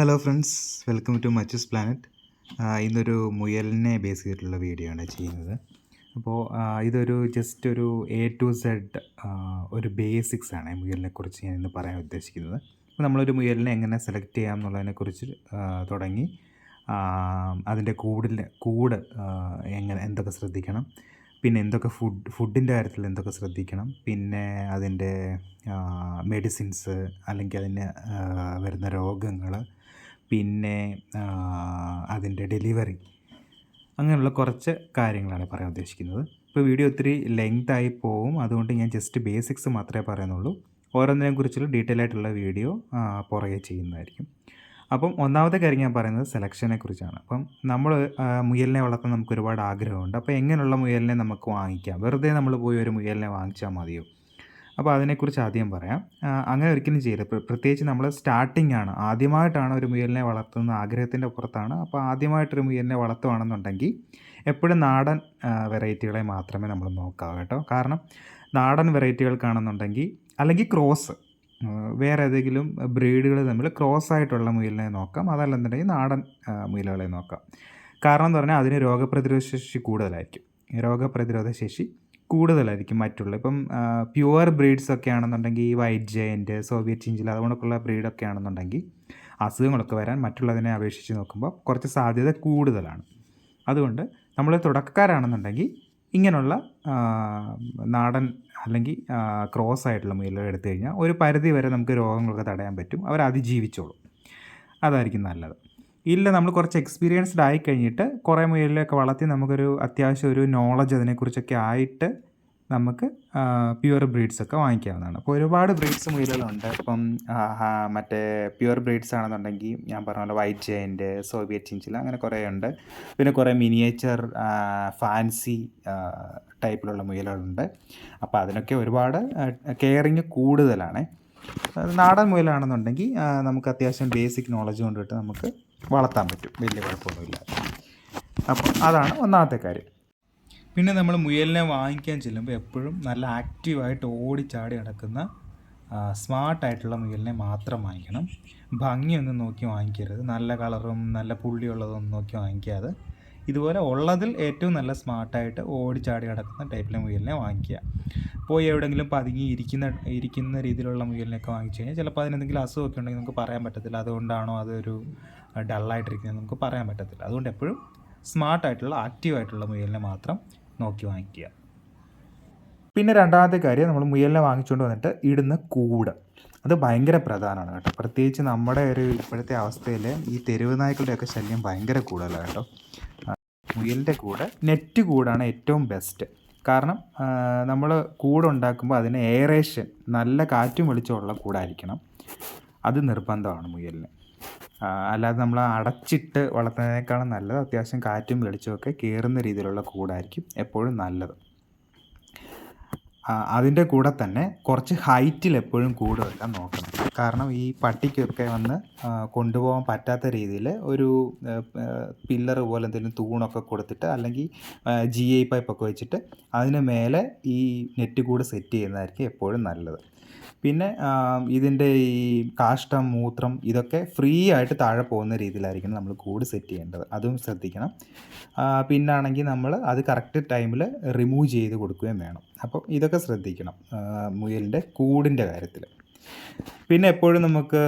Hello friends welcome to Machchas planet ഇന്നൊരു മുയലിനെ base ചെയ്തിട്ടുള്ള വീഡിയോ ആണ് ചെയ്യുന്നത്. അപ്പോൾ ഇതൊരു ജസ്റ്റ് ഒരു എ ടു സെഡ് ഒരു ബേസിക്സ് ആണ് മുയലിനെ കുറിച്ച് ഞാൻ ഇന്ന് പറയാൻ ഉദ്ദേശിക്കുന്നത്. അപ്പോൾ നമ്മളൊരു മുയലിനെ എങ്ങനെ സെലക്ട് ചെയ്യാം എന്നുള്ളതിനെക്കുറിച്ച് തുടങ്ങി. അതിന്റെ കൂടിൽ കൂട് എങ്ങനെ എന്തൊക്കെ ശ്രദ്ധിക്കണം. പിന്നെ എന്തൊക്കെ ഫുഡ് ഫുഡിന്റെ കാര്യത്തിൽ എന്തൊക്കെ ശ്രദ്ധിക്കണം. പിന്നെ അതിന്റെ മെഡിസിൻസ് അല്ലെങ്കിൽ അതിന് വരുന്ന രോഗങ്ങൾ പിന്നെ അതിന്റെ ഡെലിവറി. അങ്ങനെയുള്ള കുറച്ച് കാര്യങ്ങളാണ് പറയാൻ ഉദ്ദേശിക്കുന്നത്. ഇപ്പോൾ വീഡിയോ ഒത്തിരി ലെങ്ത് ആയി പോവും. അതുകൊണ്ട് ഞാൻ ജസ്റ്റ് ബേസിക്സ് മാത്രമേ പറയുന്നുള്ളൂ. ഓരോന്നിനെ കുറിച്ചുള്ള ഡീറ്റെയിൽ ആയിട്ടുള്ള വീഡിയോ പുറകെ ചെയ്യുന്നതായിരിക്കും. അപ്പം ഒന്നാമത്തെ കാര്യം ഞാൻ പറയുന്നത് സെലക്ഷനെ കുറിച്ചാണ്. അപ്പം നമ്മൾ മുയലിനെ വളർത്താൻ നമുക്ക് ഒരുപാട് ആഗ്രഹമുണ്ട്. അപ്പോൾ എങ്ങനെയുള്ള മുയലിനെ നമുക്ക് വാങ്ങിക്കാം? വെറുതെ നമ്മൾ പോയി ഒരു മുയലിനെ വാങ്ങിച്ചാൽ മതിയോ? അപ്പോൾ അതിനെക്കുറിച്ച് ആദ്യം പറയാം. അങ്ങനെ ഒരിക്കലും ചെയ്യരുത്. പ്ര- പ്രത്യേകിച്ച് നമ്മൾ സ്റ്റാർട്ടിംഗ് ആണ്. ആദ്യമായിട്ടാണ് ഒരു മുയലിനെ വളർത്തുന്ന ആഗ്രഹത്തിന്റെ പുറത്താണ്. അപ്പോൾ ആദ്യമായിട്ടൊരു മുയലിനെ വളർത്തുകയാണെന്നുണ്ടെങ്കിൽ എപ്പോഴും നാടൻ വെറൈറ്റികളെ മാത്രമേ നമ്മൾ നോക്കാവൂ കേട്ടോ. കാരണം നാടൻ വെറൈറ്റികൾക്കാണെന്നുണ്ടെങ്കിൽ അല്ലെങ്കിൽ ക്രോസ് വേറെ ഏതെങ്കിലും ബ്രീഡുകൾ തമ്മിൽ ക്രോസ് ആയിട്ടുള്ള മുയലിനെ നോക്കാം. അതല്ലെന്നുണ്ടെങ്കിൽ നാടൻ മുയലുകളെ നോക്കാം. കാരണം എന്ന് പറഞ്ഞാൽ അതിന് രോഗപ്രതിരോധ ശേഷി കൂടുതലായിരിക്കും. രോഗപ്രതിരോധ ശേഷി കൂടുതലായിരിക്കും മറ്റുള്ള. ഇപ്പം പ്യുവർ ബ്രീഡ്സ് ഒക്കെ ആണെന്നുണ്ടെങ്കിൽ ഈ വൈറ്റ് ജയന്റ് സോവിയറ്റ് ചിഞ്ചിൽ അതുകൊണ്ടൊക്കെയുള്ള ബ്രീഡൊക്കെ ആണെന്നുണ്ടെങ്കിൽ അസുഖങ്ങളൊക്കെ വരാൻ മറ്റുള്ളതിനെ അപേക്ഷിച്ച് നോക്കുമ്പോൾ കുറച്ച് സാധ്യത കൂടുതലാണ്. അതുകൊണ്ട് നമ്മൾ തുടക്കക്കാരാണെന്നുണ്ടെങ്കിൽ ഇങ്ങനെയുള്ള നാടൻ അല്ലെങ്കിൽ ക്രോസ് ആയിട്ടുള്ള മുയലുകൾ എടുത്തു കഴിഞ്ഞാൽ ഒരു പരിധി വരെ നമുക്ക് രോഗങ്ങളൊക്കെ തടയാൻ പറ്റും. അവർ അതിജീവിച്ചോളും. അതായിരിക്കും നല്ലത്. ഇല്ല നമ്മൾ കുറച്ച് എക്സ്പീരിയൻസ്ഡ് ആയി കഴിഞ്ഞിട്ട് കുറേ മുയലിലൊക്കെ വളർത്തി നമുക്കൊരു അത്യാവശ്യം ഒരു നോളജ് അതിനെക്കുറിച്ചൊക്കെ ആയിട്ട് നമുക്ക് പ്യുവർ ബ്രീഡ്സ് ഒക്കെ വാങ്ങിക്കാവുന്നതാണ്. അപ്പോൾ ഒരുപാട് ബ്രീഡ്സ് മുയലുകളുണ്ട്. ഇപ്പം മറ്റേ പ്യുവർ ബ്രീഡ്സ് ആണെന്നുണ്ടെങ്കിൽ ഞാൻ പറഞ്ഞ പോലെ വൈറ്റ് ജയന്റ് സോവിയറ്റ് ചിഞ്ചില അങ്ങനെ കുറേ ഉണ്ട്. പിന്നെ കുറേ മിനിയേച്ചർ ഫാൻസി ടൈപ്പിലുള്ള മുയലുകളുണ്ട്. അപ്പോൾ അതിനൊക്കെ ഒരുപാട് കെയറിങ് കൂടുതലാണ്. നാടൻ മുയലാണെന്നുണ്ടെങ്കിൽ നമുക്ക് അത്യാവശ്യം ബേസിക് നോളജ് കൊണ്ടിട്ട് നമുക്ക് വളർത്താൻ പറ്റും. വലിയ കുഴപ്പമൊന്നുമില്ല. അപ്പോൾ അതാണ് ഒന്നാമത്തെ കാര്യം. പിന്നെ നമ്മൾ മുയലിനെ വാങ്ങിക്കാൻ ചെല്ലുമ്പോൾ എപ്പോഴും നല്ല ആക്റ്റീവായിട്ട് ഓടിച്ചാടി നടക്കുന്ന സ്മാർട്ടായിട്ടുള്ള മുയലിനെ മാത്രം വാങ്ങിക്കണം. ഭംഗിയൊന്നും നോക്കി വാങ്ങിക്കരുത്. നല്ല കളറും നല്ല പുള്ളിയുള്ളതൊന്നും നോക്കി വാങ്ങിക്കാതെ ഇതുപോലെ ഉള്ളതിൽ ഏറ്റവും നല്ല സ്മാർട്ടായിട്ട് ഓടിച്ചാടി കിടക്കുന്ന ടൈപ്പിലെ മുയലിനെ വാങ്ങിക്കുക. പോയി എവിടെയെങ്കിലും പതുങ്ങി ഇരിക്കുന്ന ഇരിക്കുന്ന രീതിയിലുള്ള മുയലിനെയൊക്കെ വാങ്ങിച്ചു കഴിഞ്ഞാൽ ചിലപ്പോൾ അതിനെന്തെങ്കിലും അസുഖമൊക്കെ ഉണ്ടെങ്കിൽ നമുക്ക് പറയാൻ പറ്റത്തില്ല. അതുകൊണ്ടാണോ അതൊരു ഡള്ളായിട്ടിരിക്കുന്നത് നമുക്ക് പറയാൻ പറ്റത്തില്ല. അതുകൊണ്ട് എപ്പോഴും സ്മാർട്ടായിട്ടുള്ള ആക്റ്റീവായിട്ടുള്ള മുയലിനെ മാത്രം നോക്കി വാങ്ങിക്കുക. പിന്നെ രണ്ടാമത്തെ കാര്യം നമ്മൾ മുയലിനെ വാങ്ങിച്ചുകൊണ്ട് വന്നിട്ട് ഇടുന്ന കൂട്. അത് ഭയങ്കര പ്രധാനമാണ് കേട്ടോ. പ്രത്യേകിച്ച് നമ്മുടെ ഒരു ഇപ്പോഴത്തെ അവസ്ഥയിൽ ഈ തെരുവ് നായ്ക്കളുടെയൊക്കെ ശല്യം ഭയങ്കര കൂടുതലാണ് കേട്ടോ. മുയലിന്റെ കൂട് നെറ്റ് കൂടാണ് ഏറ്റവും ബെസ്റ്റ് കാരണം നമ്മൾ കൂടുണ്ടാക്കുമ്പോൾ അതിന് എയറേഷൻ നല്ല കാറ്റും വെളിച്ചമുള്ള കൂടായിരിക്കണം. അത് നിർബന്ധമാണ് മുയലിന്. അല്ലാതെ നമ്മൾ അടച്ചിട്ട് വളർത്തുന്നതിനേക്കാളും നല്ലത് അത്യാവശ്യം കാറ്റും വെളിച്ചമൊക്കെ കയറുന്ന രീതിയിലുള്ള കൂടായിരിക്കും എപ്പോഴും നല്ലത്. അതിന്റെ കൂടെ തന്നെ കുറച്ച് ഹൈറ്റിൽ എപ്പോഴും കൂടെ വെക്കാൻ നോക്കണം. കാരണം ഈ പട്ടിക്കൊക്കെ വന്ന് കൊണ്ടുപോകാൻ പറ്റാത്ത രീതിയിൽ ഒരു പില്ലർ പോലെ എന്തെങ്കിലും തൂണൊക്കെ കൊടുത്തിട്ട് അല്ലെങ്കിൽ ജി ഐ പൈപ്പൊക്കെ വെച്ചിട്ട് അതിന് മേലെ ഈ നെറ്റ് കൂടെ സെറ്റ് ചെയ്യുന്നതായിരിക്കും എപ്പോഴും നല്ലത്. പിന്നെ ഇതിന്റെ ഈ കാഷ്ടം മൂത്രം ഇതൊക്കെ ഫ്രീ ആയിട്ട് താഴെ പോകുന്ന രീതിയിലായിരിക്കണം നമ്മൾ കൂട് സെറ്റ് ചെയ്യേണ്ടത്. അതും ശ്രദ്ധിക്കണം. പിന്നാണെങ്കിൽ നമ്മൾ അത് കറക്റ്റ് ടൈമിൽ റിമൂവ് ചെയ്ത് കൊടുക്കുകയും വേണം. അപ്പം ഇതൊക്കെ ശ്രദ്ധിക്കണം. മുയലിന്റെ കൂടിന്റെ കാര്യത്തിൽ പിന്നെ എപ്പോഴും നമുക്ക്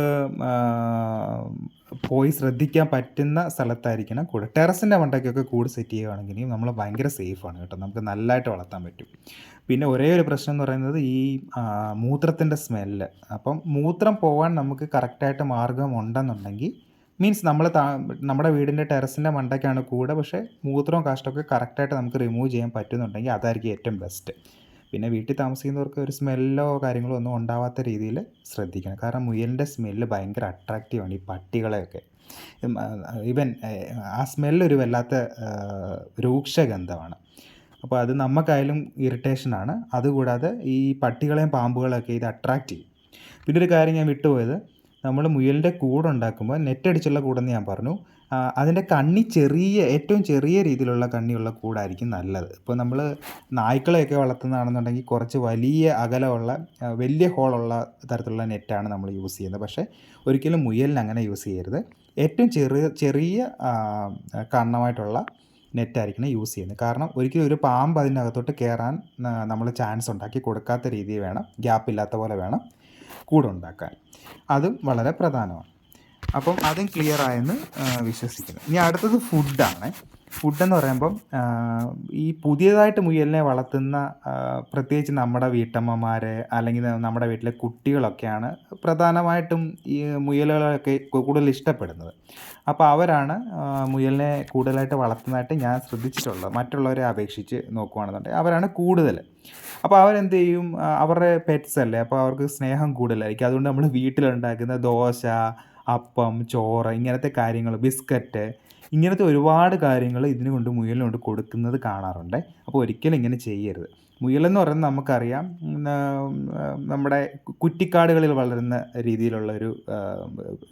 പോയി ശ്രദ്ധിക്കാൻ പറ്റുന്ന സ്ഥലത്തായിരിക്കണം കൂട്. ടെറസിന്റെ മണ്ടയ്ക്കൊക്കെ കൂട് സെറ്റ് ചെയ്യുകയാണെങ്കിൽ നമ്മൾ ഭയങ്കര സേഫാണ് കേട്ടോ. നമുക്ക് നല്ലതായിട്ട് വളർത്താൻ പറ്റും. പിന്നെ ഒരേ ഒരു പ്രശ്നം എന്ന് പറയുന്നത് ഈ മൂത്രത്തിന്റെ സ്മെല്ല്. അപ്പം മൂത്രം പോകാൻ നമുക്ക് കറക്റ്റായിട്ട് മാർഗം ഉണ്ടെന്നുണ്ടെങ്കിൽ മീൻസ് നമ്മൾ നമ്മുടെ വീടിന്റെ ടെറസിന്റെ മണ്ടയ്ക്കാണ് കൂടെ. പക്ഷേ മൂത്രവും കാഷ്ടമൊക്കെ കറക്റ്റായിട്ട് നമുക്ക് റിമൂവ് ചെയ്യാൻ പറ്റുന്നുണ്ടെങ്കിൽ അതായിരിക്കും ഏറ്റവും ബെസ്റ്റ്. പിന്നെ വീട്ടിൽ താമസിക്കുന്നവർക്ക് ഒരു സ്മെല്ലോ കാര്യങ്ങളോ ഒന്നും ഉണ്ടാവാത്ത രീതിയിൽ ശ്രദ്ധിക്കണം. കാരണം മുയലിന്റെ സ്മെല്ല് ഭയങ്കര അട്രാക്റ്റീവാണ് ഈ പട്ടികളെയൊക്കെ. ഈവൻ ആ സ്മെല്ലൊരു വല്ലാത്ത രൂക്ഷഗന്ധമാണ്. അപ്പോൾ അത് നമുക്കായാലും ഇറിറ്റേഷനാണ് അതുകൂടാതെ ഈ പട്ടികളെയും പാമ്പുകളെയൊക്കെ ഇത് അട്രാക്റ്റ് ചെയ്യും. പിന്നെ ഒരു കാര്യം ഞാൻ വിട്ടുപോയത് നമ്മൾ മുയലിന്റെ കൂടുണ്ടാക്കുമ്പോൾ നെറ്റടിച്ചുള്ള കൂടെന്ന് ഞാൻ പറഞ്ഞു. അതിന്റെ കണ്ണി ചെറിയ ഏറ്റവും ചെറിയ രീതിയിലുള്ള കണ്ണിയുള്ള കൂടായിരിക്കും നല്ലത്. ഇപ്പോൾ നമ്മൾ നായ്ക്കളെയൊക്കെ വളർത്തുന്നതാണെന്നുണ്ടെങ്കിൽ കുറച്ച് വലിയ അകലമുള്ള വലിയ ഹോളുള്ള തരത്തിലുള്ള നെറ്റാണ് നമ്മൾ യൂസ് ചെയ്യുന്നത്. പക്ഷേ ഒരിക്കലും മുയലിന് അങ്ങനെ യൂസ് ചെയ്യരുത്. ഏറ്റവും ചെറിയ ചെറിയ കണ്ണമായിട്ടുള്ള നെറ്റായിരിക്കണം യൂസ് ചെയ്യുന്നത്. കാരണം ഒരിക്കലും ഒരു പാമ്പ് അതിനകത്തോട്ട് കയറാൻ നമ്മൾ ചാൻസ് ഉണ്ടാക്കി കൊടുക്കാത്ത രീതിയിൽ വേണം. ഗ്യാപ്പ് ഇല്ലാത്ത പോലെ വേണം കൂടുണ്ടാക്കാൻ അതും വളരെ പ്രധാനമാണ്. അപ്പം അതും ക്ലിയർ ആയെന്ന് വിശ്വസിക്കുന്നു. ഇനി അടുത്തത് ഫുഡാണ് ഫുഡെന്ന് പറയുമ്പം ഈ പുതിയതായിട്ട് മുയലിനെ വളർത്തുന്ന പ്രത്യേകിച്ച് നമ്മുടെ വീട്ടമ്മമാർ അല്ലെങ്കിൽ നമ്മുടെ വീട്ടിലെ കുട്ടികളൊക്കെയാണ് പ്രധാനമായിട്ടും ഈ മുയലുകളൊക്കെ കൂടുതൽ ഇഷ്ടപ്പെടുന്നത്. അപ്പോൾ അവരാണ് മുയലിനെ കൂടുതലായിട്ട് വളർത്തുന്നതായിട്ട് ഞാൻ ശ്രദ്ധിച്ചിട്ടുള്ളത് മറ്റുള്ളവരെ അപേക്ഷിച്ച് നോക്കുകയാണെന്നുണ്ടെങ്കിൽ അവരാണ് കൂടുതൽ. അപ്പോൾ അവരെന്ത് ചെയ്യും അവരുടെ പെറ്റ്സ് അല്ലേ? അപ്പോൾ അവർക്ക് സ്നേഹം കൂടുതലായിരിക്കും. അതുകൊണ്ട് നമ്മൾ വീട്ടിലുണ്ടാക്കുന്ന ദോശ അപ്പം ചോറ് ഇങ്ങനത്തെ കാര്യങ്ങൾ ബിസ്ക്കറ്റ് ഇങ്ങനത്തെ ഒരുപാട് കാര്യങ്ങൾ ഇതിന് കൊണ്ട് മുയലിനോട് കൊടുക്കുന്നത് കാണാറുണ്ട്. അപ്പോൾ ഒരിക്കലും ഇങ്ങനെ ചെയ്യരുത്. മുയലെന്ന് പറയുന്നത് നമുക്കറിയാം നമ്മുടെ കുറ്റിക്കാടുകളിൽ വളരുന്ന രീതിയിലുള്ള ഒരു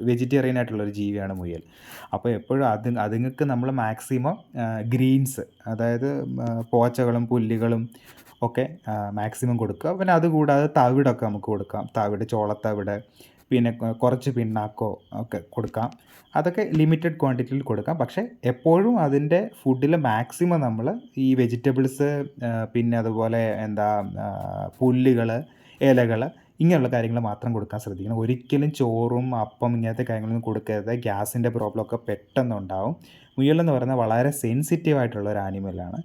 വെജിറ്റേറിയൻ ആയിട്ടുള്ള ഒരു ജീവിയാണ് മുയൽ. അപ്പോൾ എപ്പോഴും അത് അതുങ്ങൾക്ക് നമ്മൾ മാക്സിമം ഗ്രീൻസ് അതായത് പോച്ചകളും പുല്ലുകളും ഒക്കെ മാക്സിമം കൊടുക്കുക. പിന്നെ അതുകൂടാതെ തവിടൊക്കെ നമുക്ക് കൊടുക്കാം. തവിട് ചോളത്തവിട് പിന്നെ കുറച്ച് പിണ്ണാക്കോ ഒക്കെ കൊടുക്കാം. അതൊക്കെ ലിമിറ്റഡ് ക്വാണ്ടിറ്റിയിൽ കൊടുക്കാം. പക്ഷേ എപ്പോഴും അതിന്റെ ഫുഡിൽ മാക്സിമം നമ്മൾ ഈ വെജിറ്റബിൾസ് പിന്നെ അതുപോലെ എന്താ പുല്ലുകൾ ഇലകൾ ഇങ്ങനെയുള്ള കാര്യങ്ങൾ മാത്രം കൊടുക്കാൻ ശ്രദ്ധിക്കണം. ഒരിക്കലും ചോറും അപ്പം ഇങ്ങനത്തെ കാര്യങ്ങളൊന്നും കൊടുക്കരുത് ഗ്യാസിന്റെ പ്രോബ്ലമൊക്കെ പെട്ടെന്നുണ്ടാവും മുയലെന്ന് പറയുന്നത് വളരെ സെൻസിറ്റീവ് ആയിട്ടുള്ള ഒരു ആനിമലാണ്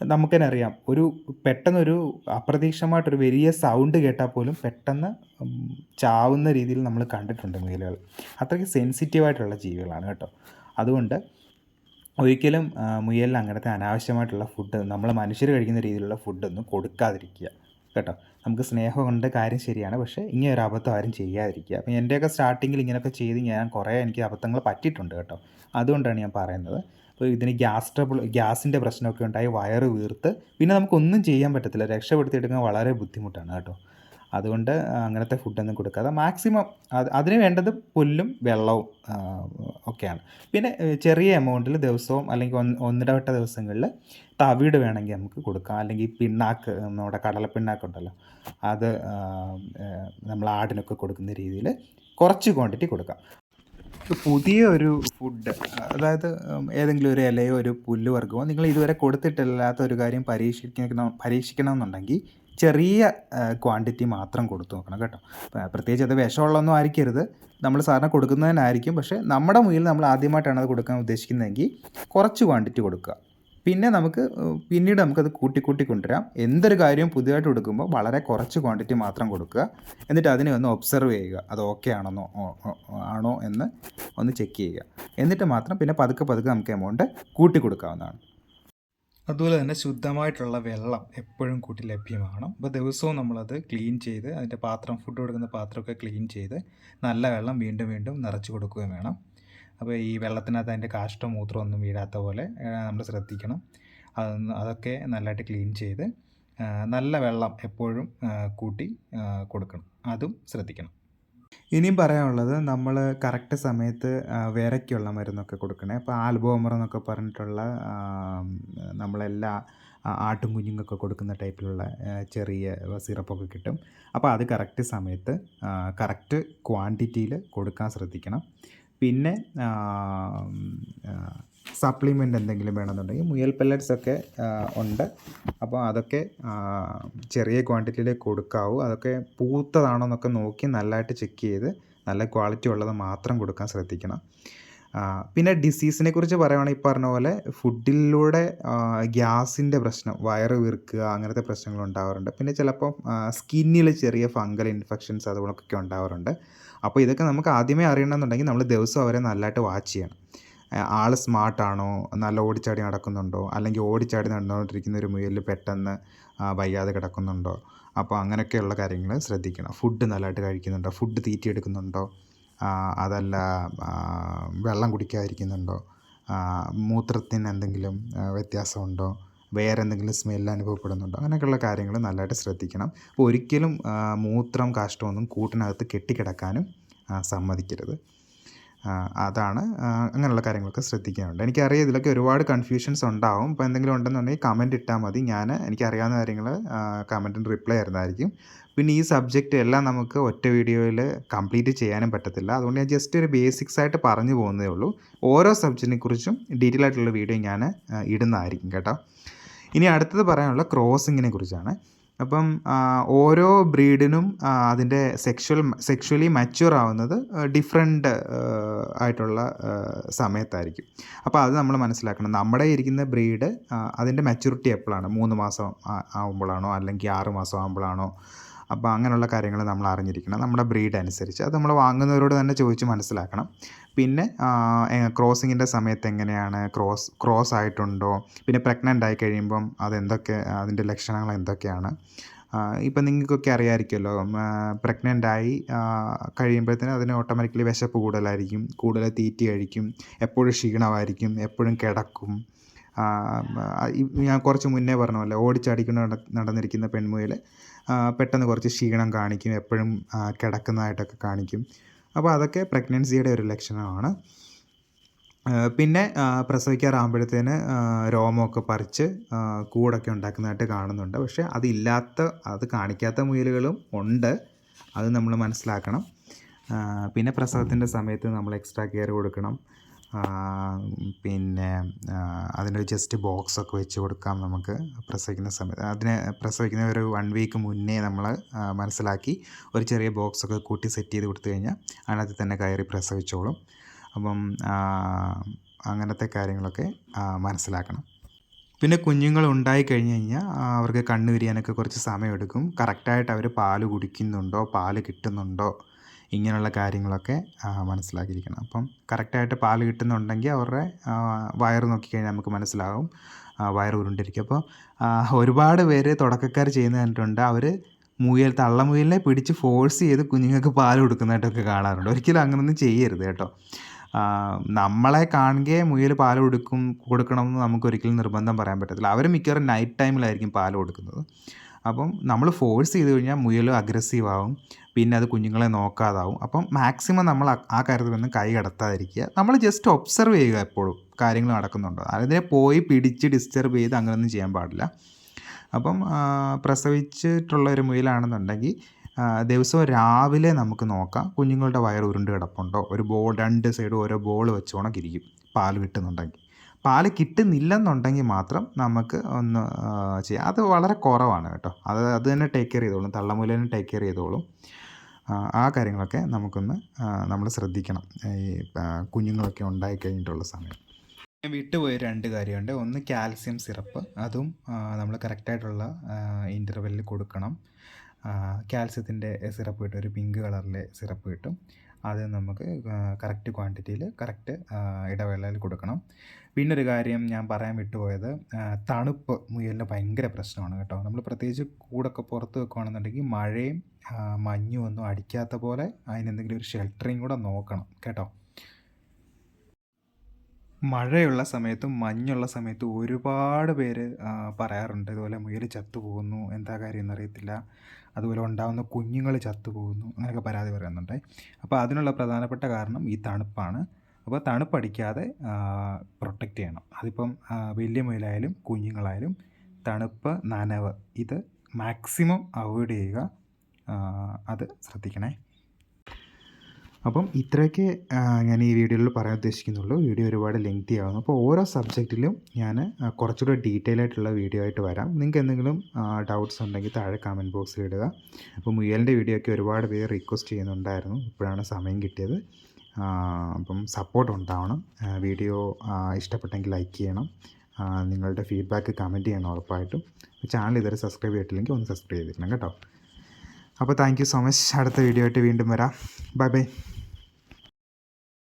നമുക്ക് തന്നെ അറിയാം ഒരു പെട്ടെന്നൊരു അപ്രതീക്ഷിതമായിട്ടൊരു വലിയ സൗണ്ട് കേട്ടാൽ പോലും പെട്ടെന്ന് ചാവുന്ന രീതിയിൽ നമ്മൾ കണ്ടിട്ടുണ്ട് മുയലുകൾ അത്രയ്ക്ക് സെൻസിറ്റീവായിട്ടുള്ള ജീവികളാണ് കേട്ടോ. അതുകൊണ്ട് ഒരിക്കലും മുയലിന് അങ്ങനത്തെ അനാവശ്യമായിട്ടുള്ള ഫുഡ് നമ്മൾ മനുഷ്യർ കഴിക്കുന്ന രീതിയിലുള്ള ഫുഡൊന്നും കൊടുക്കാതിരിക്കുക കേട്ടോ. നമുക്ക് സ്നേഹം കൊണ്ട് കാര്യം ശരിയാണ്. പക്ഷേ ഇങ്ങനെ ഒരു അബദ്ധം ആരും ചെയ്യാതിരിക്കുക. അപ്പം എന്റെയൊക്കെ സ്റ്റാർട്ടിങ്ങിൽ ഇങ്ങനെയൊക്കെ ചെയ്ത് ഞാൻ കുറേ എനിക്ക് അബദ്ധങ്ങൾ പറ്റിയിട്ടുണ്ട് കേട്ടോ. അതുകൊണ്ടാണ് ഞാൻ പറയുന്നത്. അപ്പോൾ ഇതിന് ഗ്യാസ് ട്രബിൾ ഗ്യാസിന്റെ പ്രശ്നമൊക്കെ ഉണ്ടായി വയറ് വീർത്ത്. പിന്നെ നമുക്കൊന്നും ചെയ്യാൻ പറ്റത്തില്ല. രക്ഷപ്പെടുത്തിയെടുക്കാൻ വളരെ ബുദ്ധിമുട്ടാണ് കേട്ടോ. അതുകൊണ്ട് അങ്ങനത്തെ ഫുഡൊന്നും കൊടുക്കാതെ മാക്സിമം അത് അതിന് വേണ്ടത് പുല്ലും വെള്ളവും ഒക്കെയാണ്. പിന്നെ ചെറിയ എമൗണ്ടിൽ ദിവസവും അല്ലെങ്കിൽ ഒന്ന് ഒന്നിടവിട്ട ദിവസങ്ങളിൽ തവിട് വേണമെങ്കിൽ നമുക്ക് കൊടുക്കാം. അല്ലെങ്കിൽ പിണ്ണാക്ക് നമ്മുടെ കടലപ്പിണ്ണാക്ക് ഉണ്ടല്ലോ. അത് നമ്മൾ ആടിനൊക്കെ കൊടുക്കുന്ന രീതിയിൽ കുറച്ച് ക്വാണ്ടിറ്റി കൊടുക്കാം. പുതിയ ഒരു ഫുഡ് അതായത് ഏതെങ്കിലും ഒരു ഇലയോ ഒരു പുല്ല് വർഗമോ നിങ്ങൾ ഇതുവരെ കൊടുത്തിട്ടില്ലാത്ത ഒരു കാര്യം പരീക്ഷിക്കണം പരീക്ഷിക്കണമെന്നുണ്ടെങ്കിൽ ചെറിയ ക്വാണ്ടിറ്റി മാത്രം കൊടുത്തു നോക്കണം കേട്ടോ. പ്രത്യേകിച്ച് അത് വിഷമുള്ളൊന്നും ആയിരിക്കരുത്. നമ്മൾ സാധാരണ കൊടുക്കുന്നതിനായിരിക്കും പക്ഷേ നമ്മുടെ മുന്നിൽ നമ്മൾ ആദ്യമായിട്ടാണ് അത് കൊടുക്കാൻ ഉദ്ദേശിക്കുന്നതെങ്കിൽ കുറച്ച് ക്വാണ്ടിറ്റി കൊടുക്കുക. പിന്നെ നമുക്ക് പിന്നീട് നമുക്കത് കൂട്ടി കൂട്ടി കൊണ്ടുവരാം. എന്തൊരു കാര്യവും പുതിയതായിട്ട് കൊടുക്കുമ്പോൾ വളരെ കുറച്ച് ക്വാണ്ടിറ്റി മാത്രം കൊടുക്കുക. എന്നിട്ട് അതിനെ ഒന്ന് ഒബ്സർവ് ചെയ്യുക. അത് ഓക്കെ ആണെന്നോ ആണോ എന്ന് ഒന്ന് ചെക്ക് ചെയ്യുക. എന്നിട്ട് മാത്രം പിന്നെ പതുക്കെ പതുക്കെ നമുക്ക് എമൗണ്ട് കൂട്ടി കൊടുക്കാവുന്നതാണ്. അതുപോലെ തന്നെ ശുദ്ധമായിട്ടുള്ള വെള്ളം എപ്പോഴും കൂട്ടി ലഭ്യമാകണം അപ്പോൾ ദിവസവും നമ്മളത് ക്ലീൻ ചെയ്ത് അതിന്റെ പാത്രം ഫുഡ് കൊടുക്കുന്ന പാത്രമൊക്കെ ക്ലീൻ ചെയ്ത് നല്ല വെള്ളം വീണ്ടും വീണ്ടും നിറച്ച് കൊടുക്കുകയും വേണം. അപ്പോൾ ഈ വെള്ളത്തിനകത്ത് അതിന്റെ കാഷ്ടം മൂത്രം ഒന്നും വീഴാത്ത പോലെ നമ്മൾ ശ്രദ്ധിക്കണം. അതൊന്ന് അതൊക്കെ നല്ലതായിട്ട് ക്ലീൻ ചെയ്ത് നല്ല വെള്ളം എപ്പോഴും കൂട്ടി കൊടുക്കണം. അതും ശ്രദ്ധിക്കണം. ഇനിയും പറയാനുള്ളത് നമ്മൾ കറക്റ്റ് സമയത്ത് വിരയ്ക്കുള്ള മരുന്നൊക്കെ കൊടുക്കണേ. അപ്പോൾ ആൽബോമർ എന്നൊക്കെ പറഞ്ഞിട്ടുള്ള നമ്മളെല്ലാ ആട്ടും കുഞ്ഞുങ്ങൾക്കൊക്കെ കൊടുക്കുന്ന ടൈപ്പിലുള്ള ചെറിയ സിറപ്പൊക്കെ കിട്ടും. അപ്പോൾ അത് കറക്റ്റ് സമയത്ത് കറക്റ്റ് ക്വാണ്ടിറ്റിയിൽ കൊടുക്കാൻ ശ്രദ്ധിക്കണം. പിന്നെ സപ്ലിമെന്റ് എന്തെങ്കിലും വേണമെന്നുണ്ടെങ്കിൽ മുയൽ പെല്ലറ്റ്സ് ഒക്കെ ഉണ്ട്. അപ്പോൾ അതൊക്കെ ചെറിയ ക്വാണ്ടിറ്റിയിൽ കൊടുക്കാവൂ. അതൊക്കെ പൂത്തതാണോ എന്നൊക്കെ നോക്കി നല്ലതായിട്ട് ചെക്ക് ചെയ്ത് നല്ല ക്വാളിറ്റി ഉള്ളത് മാത്രം കൊടുക്കാൻ ശ്രദ്ധിക്കണം. പിന്നെ ഡിസീസിനെ കുറിച്ച് പറയുകയാണെങ്കിൽ ഈ പറഞ്ഞ പോലെ ഫുഡിലൂടെ ഗ്യാസിന്റെ പ്രശ്നം വയറ് വീർക്കുക അങ്ങനത്തെ പ്രശ്നങ്ങൾ ഉണ്ടാവാറുണ്ട്. പിന്നെ ചിലപ്പം സ്കിന്നിൽ ചെറിയ ഫംഗൽ ഇൻഫെക്ഷൻസ് അതുപോലൊക്കെ ഉണ്ടാവാറുണ്ട്. അപ്പോൾ ഇതൊക്കെ നമുക്ക് ആദ്യമേ അറിയണമെന്നുണ്ടെങ്കിൽ നമ്മൾ ദിവസം അവരെ നല്ലതായിട്ട് വാച്ച് ചെയ്യണം. ആൾ സ്മാർട്ടാണോ? നല്ല ഓടിച്ചാടി നടക്കുന്നുണ്ടോ? അല്ലെങ്കിൽ ഓടിച്ചാടി നടന്നുകൊണ്ടിരിക്കുന്ന ഒരു മുയലിൽ പെട്ടെന്ന് വയ്യാതെ കിടക്കുന്നുണ്ടോ? അപ്പോൾ അങ്ങനെയൊക്കെയുള്ള കാര്യങ്ങൾ ശ്രദ്ധിക്കണം. ഫുഡ് നല്ലതായിട്ട് കഴിക്കുന്നുണ്ടോ? ഫുഡ് തീറ്റി എടുക്കുന്നുണ്ടോ അതല്ല വെള്ളം കുടിക്കാതിരിക്കുന്നുണ്ടോ? മൂത്രത്തിന് എന്തെങ്കിലും വ്യത്യാസമുണ്ടോ? വേറെ എന്തെങ്കിലും സ്മെൽ അനുഭവപ്പെടുന്നുണ്ടോ? അങ്ങനെയൊക്കെയുള്ള കാര്യങ്ങൾ നല്ലതായിട്ട് ശ്രദ്ധിക്കണം. അപ്പോൾ ഒരിക്കലും മൂത്രം കാഷ്ടമൊന്നും കൂട്ടിനകത്ത് കെട്ടിക്കിടക്കാനും സമ്മതിക്കരുത്. അതാണ് അങ്ങനെയുള്ള കാര്യങ്ങളൊക്കെ ശ്രദ്ധിക്കാനുണ്ട്. എനിക്കറിയാം ഇതിലൊക്കെ ഒരുപാട് കൺഫ്യൂഷൻസ് ഉണ്ടാവും. ഇപ്പോൾ എന്തെങ്കിലും ഉണ്ടെന്നുണ്ടെങ്കിൽ കമന്റ് ഇട്ടാൽ മതി. ഞാൻ എനിക്കറിയാവുന്ന കാര്യങ്ങൾ കമന്റിന് റിപ്ലൈ തരുന്നതായിരിക്കും. പിന്നെ ഈ സബ്ജക്റ്റ് എല്ലാം നമുക്ക് ഒറ്റ വീഡിയോയിൽ കംപ്ലീറ്റ് ചെയ്യാനും പറ്റത്തില്ല. അതുകൊണ്ട് ഞാൻ ജസ്റ്റ് ഒരു ബേസിക്സ് ആയിട്ട് പറഞ്ഞു പോകുന്നതേ ഉള്ളൂ. ഓരോ സബ്ജക്റ്റിനെ കുറിച്ചും ഡീറ്റെയിൽ ആയിട്ടുള്ള വീഡിയോ ഞാൻ ഇടുന്നതായിരിക്കും കേട്ടോ. ഇനി അടുത്തത് പറയാനുള്ള ക്രോസിങ്ങിനെ കുറിച്ചാണ്. അപ്പം ഓരോ ബ്രീഡിനും അതിന്റെ സെക്ഷൽ സെക്ഷലി മച്യൂർ ആവുന്നത് ഡിഫറെന്റ് ആയിട്ടുള്ള സമയത്തായിരിക്കും. അപ്പോൾ അത് നമ്മൾ മനസ്സിലാക്കണം. നമ്മുടെ ഇരിക്കുന്ന ബ്രീഡ് അതിന്റെ മെച്യൂരിറ്റി എപ്പോഴാണ്? മൂന്ന് മാസം ആകുമ്പോഴാണോ അല്ലെങ്കിൽ ആറ് മാസം ആവുമ്പോഴാണോ? അപ്പോൾ അങ്ങനെയുള്ള കാര്യങ്ങൾ നമ്മൾ അറിഞ്ഞിരിക്കണം. നമ്മുടെ ബ്രീഡ് അനുസരിച്ച് അത് നമ്മൾ വാങ്ങുന്നവരോട് തന്നെ ചോദിച്ച് മനസ്സിലാക്കണം. പിന്നെ ക്രോസിങ്ങിന്റെ സമയത്ത് എങ്ങനെയാണ്? ക്രോസ് ക്രോസ് ആയിട്ടുണ്ടോ? പിന്നെ പ്രഗ്നന്റ് ആയി കഴിയുമ്പം അതെന്തൊക്കെ അതിന്റെ ലക്ഷണങ്ങൾ എന്തൊക്കെയാണ്? ഇപ്പം നിങ്ങൾക്കൊക്കെ അറിയാമായിരിക്കുമല്ലോ പ്രഗ്നന്റ് ആയി കഴിയുമ്പോഴത്തേന് അതിന് ഓട്ടോമാറ്റിക്കലി വിശപ്പ് കൂടുതലായിരിക്കും കൂടുതൽ തീറ്റി കഴിക്കും എപ്പോഴും ക്ഷീണമായിരിക്കും എപ്പോഴും കിടക്കും. ഞാൻ കുറച്ച് മുന്നേ പറഞ്ഞ പോലെ ഓടിച്ചാടിക്കൊണ്ട് നടന്നിരിക്കുന്ന പെൺമുയൽ പെട്ടെന്ന് കുറച്ച് ക്ഷീണം കാണിക്കും എപ്പോഴും കിടക്കുന്നതായിട്ടൊക്കെ കാണിക്കും. അപ്പോൾ അതൊക്കെ പ്രഗ്നൻസിയുടെ ഒരു ലക്ഷണമാണ്. പിന്നെ പ്രസവിക്കാറാകുമ്പോഴത്തേന് രോമമൊക്കെ പറിച്ച് കൂടൊക്കെ ഉണ്ടാക്കുന്നതായിട്ട് കാണുന്നുണ്ട്. പക്ഷേ അതില്ലാത്ത അത് കാണിക്കാത്ത മുയലുകളും ഉണ്ട്. അത് നമ്മൾ മനസ്സിലാക്കണം. പിന്നെ പ്രസവത്തിന്റെ സമയത്ത് നമ്മൾ എക്സ്ട്രാ കെയർ കൊടുക്കണം. പിന്നെ അതിന്റെ ജസ്റ്റ് ബോക്സൊക്കെ വെച്ച് കൊടുക്കാം നമുക്ക് പ്രസവിക്കുന്ന സമയത്ത്. അതിന് പ്രസവിക്കുന്ന ഒരു വൺ വീക്ക് മുന്നേ നമ്മൾ മനസ്സിലാക്കി ഒരു ചെറിയ ബോക്സൊക്കെ കൂട്ടി സെറ്റ് ചെയ്ത് കൊടുത്തു കഴിഞ്ഞാൽ അതിനകത്ത് തന്നെ കയറി പ്രസവിച്ചോളും. അപ്പം അങ്ങനത്തെ കാര്യങ്ങളൊക്കെ മനസ്സിലാക്കണം. പിന്നെ കുഞ്ഞുങ്ങൾ ഉണ്ടായി കഴിഞ്ഞ് കഴിഞ്ഞാൽ അവർക്ക് കണ്ണ് വിരിയാനൊക്കെ കുറച്ച് സമയമെടുക്കും കറക്റ്റായിട്ട് അവർ പാൽ കുടിക്കുന്നുണ്ടോ? പാൽ കിട്ടുന്നുണ്ടോ? ഇങ്ങനെയുള്ള കാര്യങ്ങളൊക്കെ മനസ്സിലാക്കിയിരിക്കണം. അപ്പം കറക്റ്റായിട്ട് പാൽ കിട്ടുന്നുണ്ടെങ്കിൽ അവരുടെ വയറ് നോക്കിക്കഴിഞ്ഞാൽ നമുക്ക് മനസ്സിലാകും വയറ് ഉരുണ്ടിരിക്കും. അപ്പോൾ ഒരുപാട് പേര് തുടക്കക്കാർ ചെയ്യുന്ന കണ്ടിട്ടുണ്ട്. അവർ മുയൽ തള്ളമുയലിനെ പിടിച്ച് ഫോഴ്സ് ചെയ്ത് കുഞ്ഞുങ്ങൾക്ക് പാൽ കൊടുക്കുന്നതായിട്ടൊക്കെ കാണാറുണ്ട്. ഒരിക്കലും അങ്ങനൊന്നും ചെയ്യരുത് കേട്ടോ. നമ്മളെ കാണുകയെ മുയൽ പാൽ കൊടുക്കും കൊടുക്കണമെന്ന് നമുക്കൊരിക്കലും നിർബന്ധം പറയാൻ പറ്റത്തില്ല. അവർ മിക്കവാറും നൈറ്റ് ടൈമിലായിരിക്കും പാൽ കൊടുക്കുന്നത്. അപ്പം നമ്മൾ ഫോഴ്സ് ചെയ്ത് കഴിഞ്ഞാൽ മുയൽ അഗ്രസീവ് ആവും. പിന്നെ അത് കുഞ്ഞുങ്ങളെ നോക്കാതാവും. അപ്പം മാക്സിമം നമ്മൾ ആ- കാര്യത്തിലൊന്നും കൈ കടത്താതിരിക്കുക. നമ്മൾ ജസ്റ്റ് ഒബ്സർവ് ചെയ്യുക എപ്പോഴും കാര്യങ്ങൾ നടക്കുന്നുണ്ടോ? അതിനെ പോയി പിടിച്ച് ഡിസ്റ്റർബ് ചെയ്ത് അങ്ങനെയൊന്നും ചെയ്യാൻ പാടില്ല. അപ്പം പ്രസവിച്ചിട്ടുള്ള ഒരു മുയലാണെന്നുണ്ടെങ്കിൽ ദിവസം ദിവസവും രാവിലെ നമുക്ക് നോക്കാം. കുഞ്ഞുങ്ങളുടെ വയർ ഉരുണ്ട് കിടപ്പുണ്ടോ? ഒരു ബോൾ രണ്ട് സൈഡും ഓരോ ബോൾ വെച്ചോണം കിരിക്കും പാൽ കിട്ടുന്നുണ്ടെങ്കിൽ. പാൽ കിട്ടുന്നില്ലെന്നുണ്ടെങ്കിൽ മാത്രം നമുക്ക് ഒന്ന് ചെയ്യാം. അത് വളരെ കുറവാണ് കേട്ടോ. അത് അത് തന്നെ ടേക്ക് കെയർ ചെയ്തോളും. തള്ളമുലേനെ ടേക്ക് കെയർ ചെയ്തോളും. ആ, കാര്യങ്ങളൊക്കെ നമുക്കൊന്ന് നമ്മൾ ശ്രദ്ധിക്കണം. ഈ കുഞ്ഞുങ്ങളൊക്കെ ഉണ്ടായി കഴിഞ്ഞിട്ടുള്ള സമയം. ഞാൻ വിട്ടുപോയ രണ്ട് കാര്യമുണ്ട്. ഒന്ന് കാൽസ്യം സിറപ്പ്. അതും നമ്മൾ കറക്റ്റായിട്ടുള്ള ഇന്റർവെല്ലിൽ കൊടുക്കണം. കാൽസ്യത്തിന്റെ സിറപ്പ് കിട്ടും ഒരു പിങ്ക് കളറിലെ സിറപ്പ് കിട്ടും. അത് നമുക്ക് കറക്റ്റ് ക്വാണ്ടിറ്റിയിൽ കറക്റ്റ് ഇടവേളയിൽ കൊടുക്കണം. പിന്നെ ഒരു കാര്യം ഞാൻ പറയാൻ വിട്ടുപോയത് തണുപ്പ് മുയലിന് ഭയങ്കര പ്രശ്നമാണ് കേട്ടോ. നമ്മൾ പ്രത്യേകിച്ച് കൂടൊക്കെ പുറത്ത് വെക്കുകയാണെന്നുണ്ടെങ്കിൽ മഴയും മഞ്ഞും ഒന്നും അടിക്കാത്ത പോലെ അതിനെന്തെങ്കിലും ഒരു ഷെൽട്ടറിങ് കൂടെ നോക്കണം കേട്ടോ. മഴയുള്ള സമയത്തും മഞ്ഞുള്ള സമയത്തും ഒരുപാട് പേര് പറയാറുണ്ട്. ഇതുപോലെ മുയൽ ചത്തുപോകുന്നു എന്താ കാര്യം എന്നറിയത്തില്ല. അതുപോലെ ഉണ്ടാകുന്ന കുഞ്ഞുങ്ങൾ ചത്തുപോകുന്നു അങ്ങനെയൊക്കെ പരാതി പറയുന്നുണ്ട്. അപ്പോൾ അതിനുള്ള പ്രധാനപ്പെട്ട കാരണം ഈ തണുപ്പാണ്. അപ്പോൾ തണുപ്പടിക്കാതെ പ്രൊട്ടക്റ്റ് ചെയ്യണം. അതിപ്പം വലിയ മുയലായാലും കുഞ്ഞുങ്ങളായാലും തണുപ്പ് നനവ് ഇത് മാക്സിമം അവോയ്ഡ് ചെയ്യുക അത് ശ്രദ്ധിക്കണേ. അപ്പം ഇത്രയൊക്കെ ഞാൻ ഈ വീഡിയോയിൽ പറയാൻ ഉദ്ദേശിക്കുന്നുള്ളൂ. വീഡിയോ ഒരുപാട് ലെങ്തി ആകുന്നു അപ്പോൾ ഓരോ സബ്ജക്റ്റിലും ഞാൻ കുറച്ചുകൂടെ ഡീറ്റെയിൽ ആയിട്ടുള്ള വീഡിയോ ആയിട്ട് വരാം. നിങ്ങൾക്ക് എന്തെങ്കിലും ഡൗട്ട്സ് ഉണ്ടെങ്കിൽ താഴെ കമന്റ് ബോക്സിൽ ഇടുക. അപ്പോൾ മുയലിന്റെ വീഡിയോ ഒക്കെ ഒരുപാട് പേര് റിക്വസ്റ്റ് ചെയ്യുന്നുണ്ടായിരുന്നു. ഇപ്പോഴാണ് സമയം കിട്ടിയത്. അപ്പം സപ്പോർട്ട് ഉണ്ടാവണം. വീഡിയോ ഇഷ്ടപ്പെട്ടെങ്കിൽ ലൈക്ക് ചെയ്യണം. നിങ്ങളുടെ ഫീഡ്ബാക്ക് കമന്റ് ചെയ്യണം ഉറപ്പായിട്ടും. ചാനൽ ഇതുവരെ സബ്സ്ക്രൈബ് ചെയ്തിട്ടില്ലെങ്കിൽ ഒന്ന് സബ്സ്ക്രൈബ് ചെയ്തിരിക്കണം കേട്ടോ. അപ്പോൾ താങ്ക് യു സോ മച്ച്. അടുത്ത വീഡിയോ ആയിട്ട് വീണ്ടും വരാം. Bye bye.